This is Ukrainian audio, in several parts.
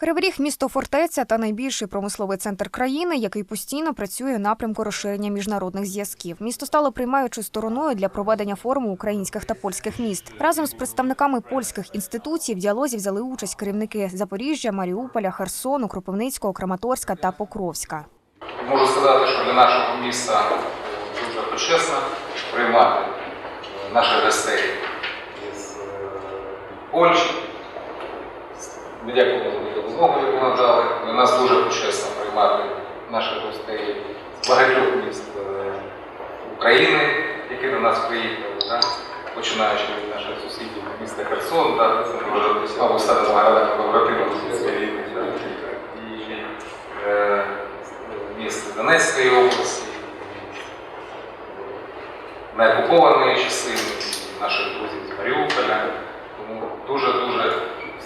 Кривий Ріг – місто фортеця та найбільший промисловий центр країни, який постійно працює у напрямку розширення міжнародних зв'язків. Місто стало приймаючою стороною для проведення форуму українських та польських міст. Разом з представниками польських інституцій в діалозі взяли участь керівники Запоріжжя, Маріуполя, Херсону, Кропивницького, Краматорська та Покровська. Можу сказати, що для нашого міста дуже почесно приймати е, наших гостей з е, Польщі. Ми дякуємо змогу, яку надали. Нас дуже почесно приймати наших гостей з багатьох міст е, України, які до нас приїхали, да? починаючи від наших сусідів міста Херсон, да? це вже знову стане нагадати побратимом з війни. І е, міст Донецької області, неокупованої частини, наших друзів з Маріуполя. Тому дуже-дуже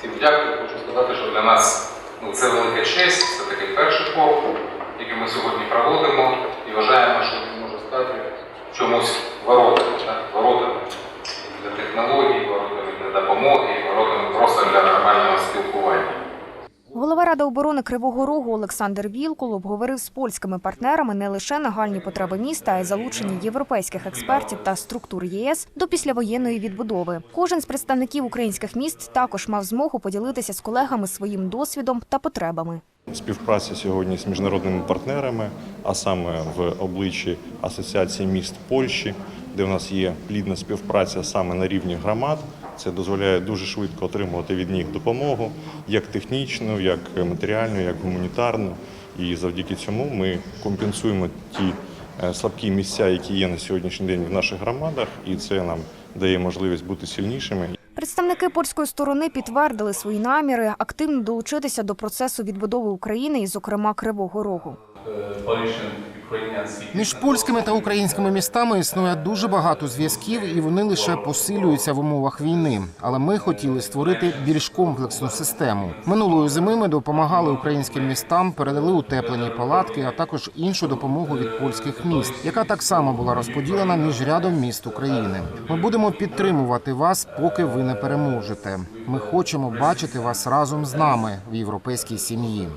всім дякую. Хочу сказати, що для нас ну, це велика честь, це такий перший форум, який ми сьогодні проводимо і вважаємо, що він може стати чомусь воротами, воротами для технологій, воротами для допомоги, воротами просто для нормального спілкування. Ради оборони Кривого Рогу Олександр Вілкул обговорив з польськими партнерами не лише нагальні потреби міста, а й залучення європейських експертів та структур ЄС до післявоєнної відбудови. Кожен з представників українських міст також мав змогу поділитися з колегами своїм досвідом та потребами. Співпраця сьогодні з міжнародними партнерами, а саме в обличчі Асоціації міст Польщі, де у нас є плідна співпраця саме на рівні громад. Це дозволяє дуже швидко отримувати від них допомогу, як технічну, як матеріальну, як гуманітарну. І завдяки цьому ми компенсуємо ті е, слабкі місця, які є на сьогоднішній день в наших громадах, і це нам дає можливість бути сильнішими Представники польської сторони підтвердили свої наміри активно долучитися до процесу відбудови України і, зокрема, Кривого Рогу. Між польськими та українськими містами існує дуже багато зв'язків, і вони лише посилюються в умовах війни. Але ми хотіли створити більш комплексну систему. Минулої зими ми допомагали українським містам, передали утеплені палатки, а також іншу допомогу від польських міст, яка так само була розподілена між рядом міст України. Ми будемо підтримувати вас, поки ви не переможете. Ми хочемо бачити вас разом з нами в європейській сім'ї.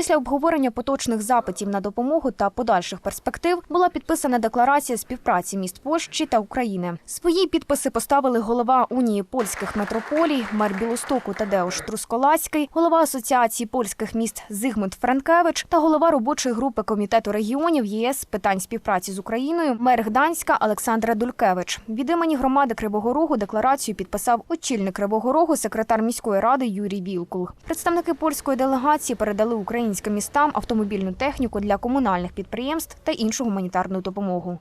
Після обговорення поточних запитів на допомогу та подальших перспектив була підписана декларація співпраці міст Польщі та України. Свої підписи поставили голова унії польських метрополій, мер Білостоку Тадеуш Трусколацький, голова асоціації польських міст Зигмунд Франкевич та голова робочої групи комітету регіонів ЄС з питань співпраці з Україною, мер Гданська Олександра Дулькевич. Від імені громади Кривого Рогу декларацію підписав очільник Кривого Рогу, секретар міської ради Юрій Вілкул. Представники польської делегації передали українським містам автомобільну техніку для комунальних підприємств та іншу гуманітарну допомогу.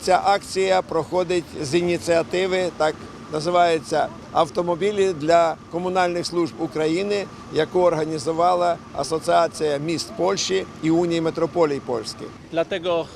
Ця акція проходить з ініціативи, так називається автомобілі для комунальних служб України, яку організувала Асоціація міст Польщі і Унії метрополій польських.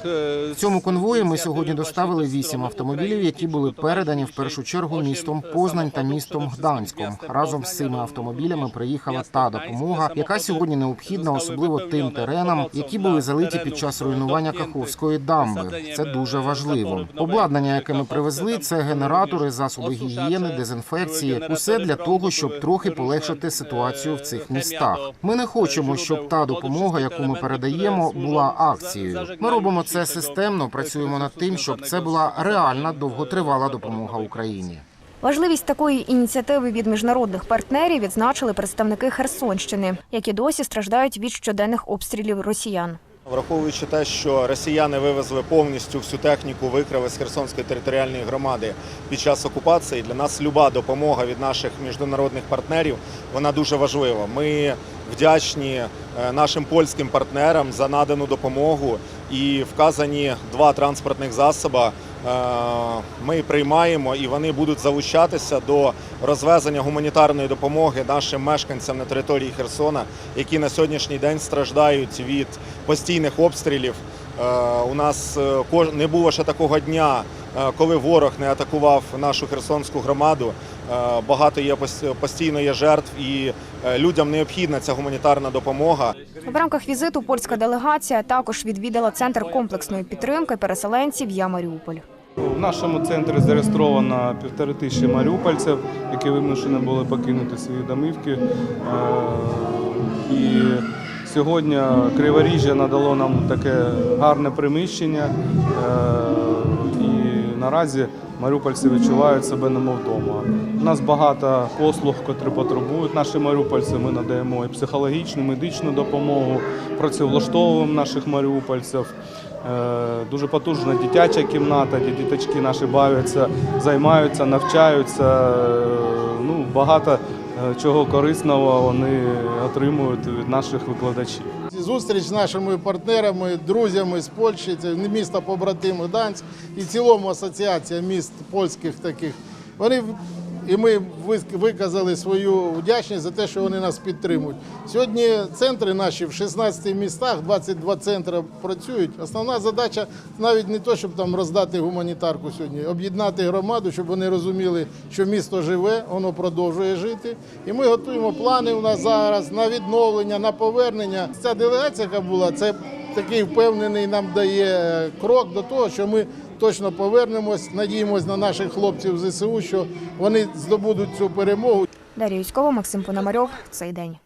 E, В цьому конвої ми сьогодні доставили вісім автомобілів, які були передані в першу чергу містом Познань та містом Гданськом. Разом з цими автомобілями приїхала та допомога, яка сьогодні необхідна, особливо тим теренам, які були залиті під час руйнування Каховської дамби. Це дуже важливо. Обладнання, яке ми привезли, це генератори, засоби гігієни, дезінфекції. Усе для того, щоб трохи полегшити ситуацію в цих містах. Ми не хочемо, щоб та допомога, яку ми передаємо, була акцією. Ми робимо це системно, працюємо над тим, щоб це була реальна довготривала допомога Україні. Важливість такої ініціативи від міжнародних партнерів відзначили представники Херсонщини, які досі страждають від щоденних обстрілів росіян. Враховуючи те, що росіяни вивезли повністю всю техніку викрали з Херсонської територіальної громади під час окупації, для нас люба допомога від наших міжнародних партнерів вона дуже важлива. Ми вдячні е, нашим польським партнерам за надану допомогу і вказані два транспортних засоби. Е, Ми приймаємо і вони будуть залучатися до розвезення гуманітарної допомоги нашим мешканцям на території Херсона, які на сьогоднішній день страждають від постійних обстрілів. Е, У нас е, не було ще такого дня, коли ворог не атакував нашу херсонську громаду. Багато є постійно є жертв, і людям необхідна ця гуманітарна допомога. В рамках візиту польська делегація також відвідала центр комплексної підтримки переселенців «Я Маріуполь». В нашому центрі зареєстровано півтори тисячі маріупольців, які вимушені були покинути свої домівки. Е, І Сьогодні Криворіжжя надало нам таке гарне приміщення, е, і наразі маріупольці відчувають себе немов вдома. У нас багато послуг, котрі потребують наші маріупольці. Ми надаємо і психологічну, медичну допомогу, працевлаштовуємо наших маріупольців. Е, Дуже потужна дитяча кімната, де діточки наші бавляться, займаються, навчаються. Е, Ну, багато чого корисного вони отримують від наших викладачів. Зустріч з нашими партнерами, друзями з Польщі, це місто побратим Данськ і в цілому асоціація міст польських таких. Вони і ми виказали свою вдячність за те, що вони нас підтримують. Сьогодні центри наші в 16 містах, 22 центри працюють. Основна задача навіть не то, щоб там роздати гуманітарку сьогодні, об'єднати громаду, щоб вони розуміли, що місто живе, воно продовжує жити. І ми готуємо плани у нас зараз на відновлення, на повернення. Ця делегація, яка була, це такий впевнений нам дає крок до того, що ми точно повернемось. Надіємось на наших хлопців ЗСУ, що вони здобудуть цю перемогу. Дар'я Юськова, Максим Пономарьов. Цей день.